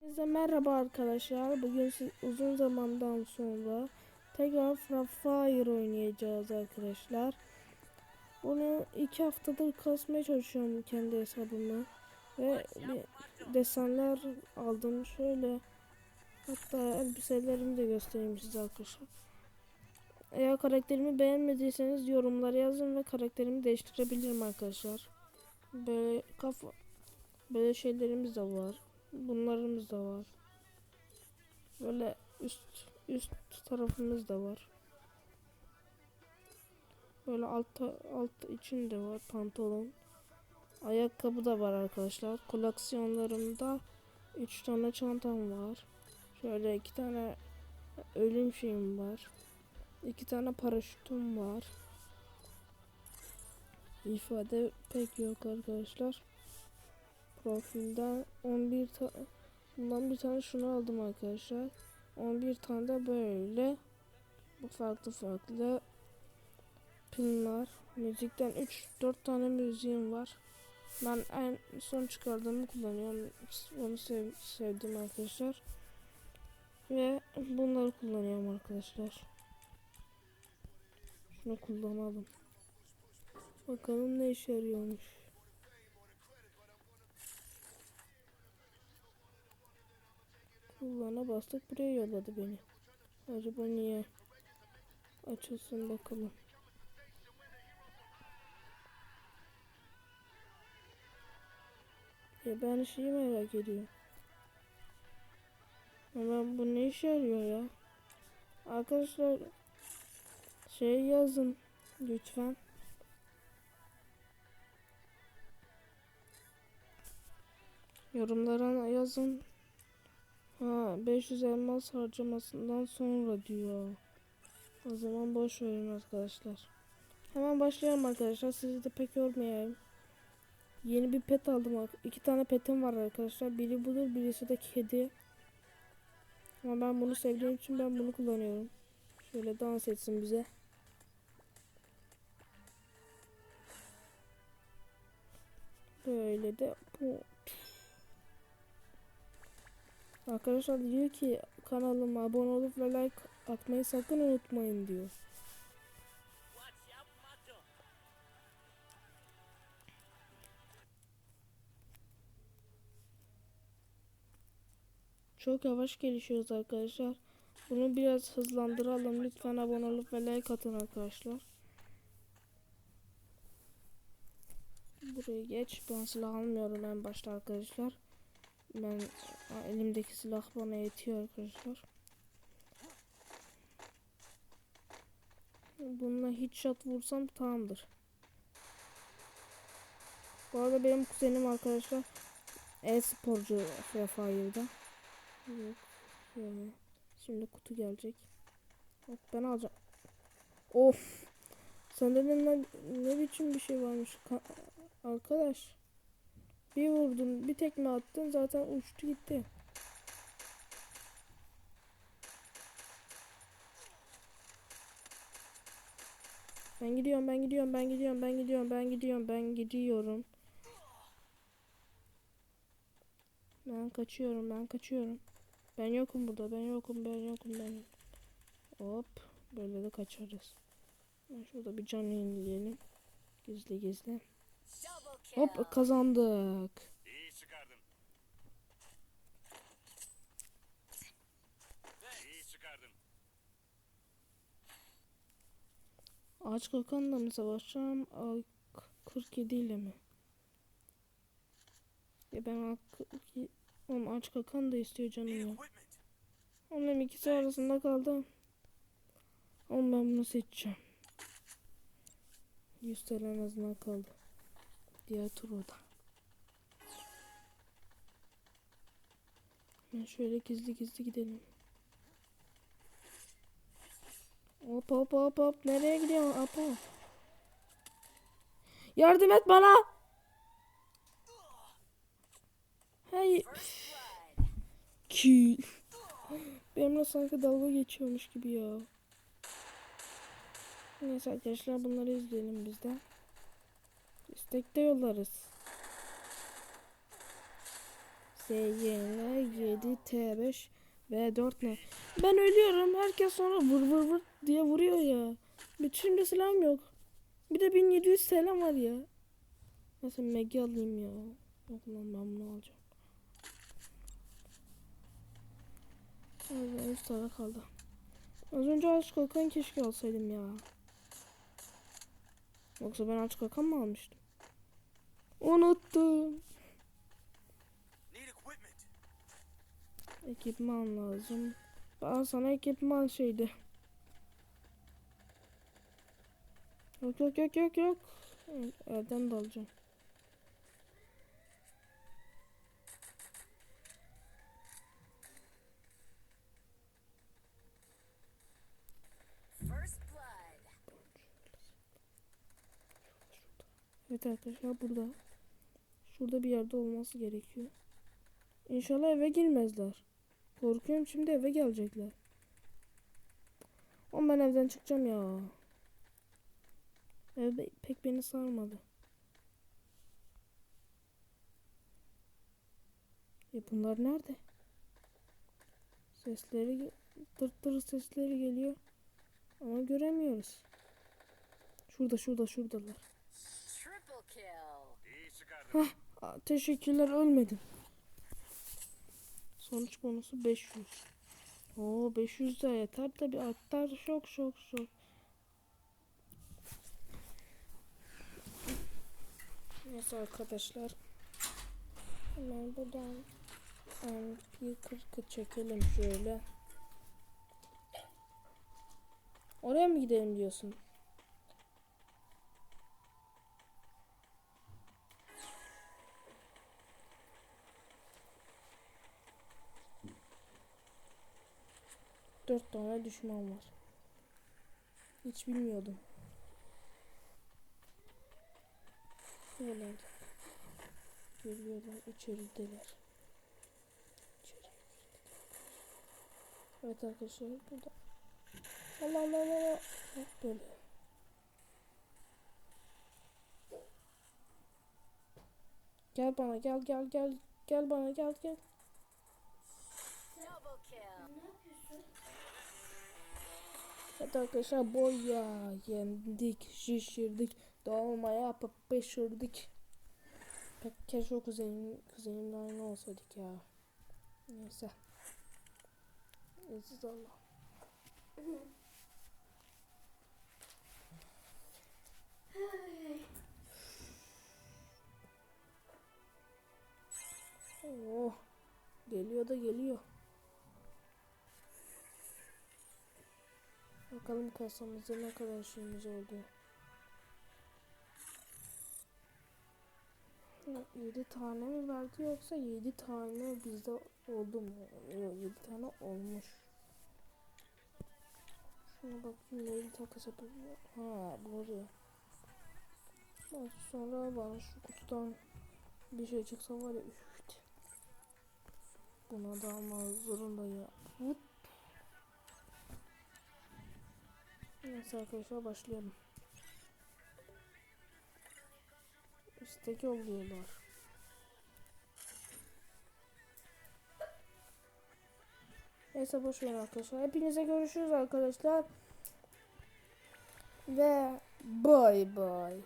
Herkese merhaba arkadaşlar. Bugün siz uzun zamandan sonra tekrar Free Fire oynayacağız arkadaşlar. Bunu iki haftadır kasmaya çalışıyorum kendi hesabımı. Ve desenler aldım. Şöyle hatta elbiselerimi de göstereyim size arkadaşlar. Eğer karakterimi beğenmediyseniz yorumlara yazın ve karakterimi değiştirebilirim arkadaşlar. Böyle kafa böyle şeylerimiz de var. Bunlarımız da var. Böyle üst üst tarafımız da var. Böyle alt alt için de var pantolon. Ayakkabı da var arkadaşlar. Koleksiyonlarımda 3 tane çantam var. Şöyle iki tane ölüm şeyim var. iki tane paraşütüm var. İfade pek yok arkadaşlar profilden 11 ta bundan bir tane şunu aldım arkadaşlar. 11 tane de böyle bu farklı farklı pinler. Müzikten 3 4 tane müziğim var. Ben en son çıkardığımı kullanıyorum. Onu sev sevdim arkadaşlar. Ve bunları kullanıyorum arkadaşlar. Şunu kullanalım. Bakalım ne işe yarıyormuş. Kullana bastık buraya yolladı beni. Acaba niye? Açılsın bakalım. Ya ben şeyi merak ediyorum. Ama bu ne işe yarıyor ya? Arkadaşlar şey yazın lütfen. Yorumlara yazın. Ha 500 elmas harcamasından sonra diyor. O zaman boş verin arkadaşlar. Hemen başlayalım arkadaşlar. Sizi de pek yormayayım. Yeni bir pet aldım. İki tane petim var arkadaşlar. Biri budur, birisi de kedi. Ama ben bunu sevdiğim için ben bunu kullanıyorum. Şöyle dans etsin bize. Böyle de bu Arkadaşlar diyor ki kanalıma abone olup ve like atmayı sakın unutmayın diyor. Çok yavaş gelişiyoruz arkadaşlar. Bunu biraz hızlandıralım. Lütfen abone olup ve like atın arkadaşlar. Buraya geç. Ben silah almıyorum en başta arkadaşlar. Ben elimdeki silah bana yetiyor arkadaşlar. Bununla hiç shot vursam tamamdır. Bu arada benim kuzenim arkadaşlar e-sporcu Free Fire'da. Evet, şöyle. Şimdi kutu gelecek. Bak ben alacağım. Of. Sende de ne, ne biçim bir şey varmış. Ka arkadaş. Bir vurdun, bir tekme attın zaten uçtu gitti. Ben gidiyorum, ben gidiyorum, ben gidiyorum, ben gidiyorum, ben gidiyorum, ben gidiyorum. Ben kaçıyorum, ben kaçıyorum. Ben yokum burada, ben yokum, ben yokum, ben yokum. Hop, böyle de kaçarız. Şurada bir can yenileyelim. Gizli gizli. Hop kazandık. İyi çıkardın. İyi çıkardın. Ağaç kakanla mı savaşacağım? Ay, k- 47 ile mi? Ya ben ağaç k- Oğlum ağaç kakan da istiyor canım ya. Onların ikisi arasında kaldım. Oğlum ben bunu seçeceğim. 100 TL en azından kaldı. Diğer tur o da. Ben şöyle gizli gizli gidelim. Hop hop hop hop. Nereye gidiyorsun? Hop. Yardım et bana. Hayır. Kill. Benimle sanki dalga geçiyormuş gibi ya. Neyse arkadaşlar bunları izleyelim biz de. İstekte yollarız. SYN 7 T5 ve 4 ne? Ben ölüyorum. Herkes sonra vur vur vur diye vuruyor ya. Bütünümde silahım yok. Bir de 1700 selam var ya. Mesela Meg'i alayım ya. Yok ben bunu alacağım. Evet 3 tane kaldı. Az önce aç kalkan keşke alsaydım ya. Yoksa ben aç kalkan mı almıştım? Unuttum. Ekipman lazım. Ben sana ekipman şeydi. Yok yok yok yok yok. Evet, Evden de alacağım. First blood. Evet arkadaşlar burada. Şurada bir yerde olması gerekiyor. İnşallah eve girmezler. Korkuyorum şimdi eve gelecekler. Ama ben evden çıkacağım ya. Ev pek beni sarmadı. E bunlar nerede? Sesleri tırt tırt sesleri geliyor. Ama göremiyoruz. Şurada şurada şuradalar. Aa, teşekkürler ölmedim. Sonuç bonusu 500. Oo 500 de yeter tabi atlar şok şok şok. Neyse arkadaşlar. Hemen buradan MP40'ı çekelim şöyle. Oraya mı gidelim diyorsun? Dört tane düşman var. Hiç bilmiyordum. Buralarda. Geliyorlar, içerideler. İçeri. Evet arkadaşlar burada. Allah Allah Allah. Hop böyle. Gel bana gel gel gel. Gel bana gel gel. Double kill. Evet arkadaşlar boya yendik, şişirdik, dolma yapıp pişirdik. Pek keşke o kuzenim, kuzenimle aynı olsaydık ya. Neyse. Aziz Allah. Oh, geliyor da geliyor. Bakalım kasamızda ne kadar şeyimiz oldu. 7 tane mi verdi yoksa 7 tane bizde oldu mu? Yok 7 tane olmuş. Şuna bakayım 7 takas yapabiliyor. Ha doğru. Bak sonra bana şu kutudan bir şey çıksa var ya üf. Buna da almak zorundayım. Hop. Neyse arkadaşlar başlayalım. İstek yolluyorlar. Neyse boş verin arkadaşlar. Hepinize görüşürüz arkadaşlar. Ve bay bay.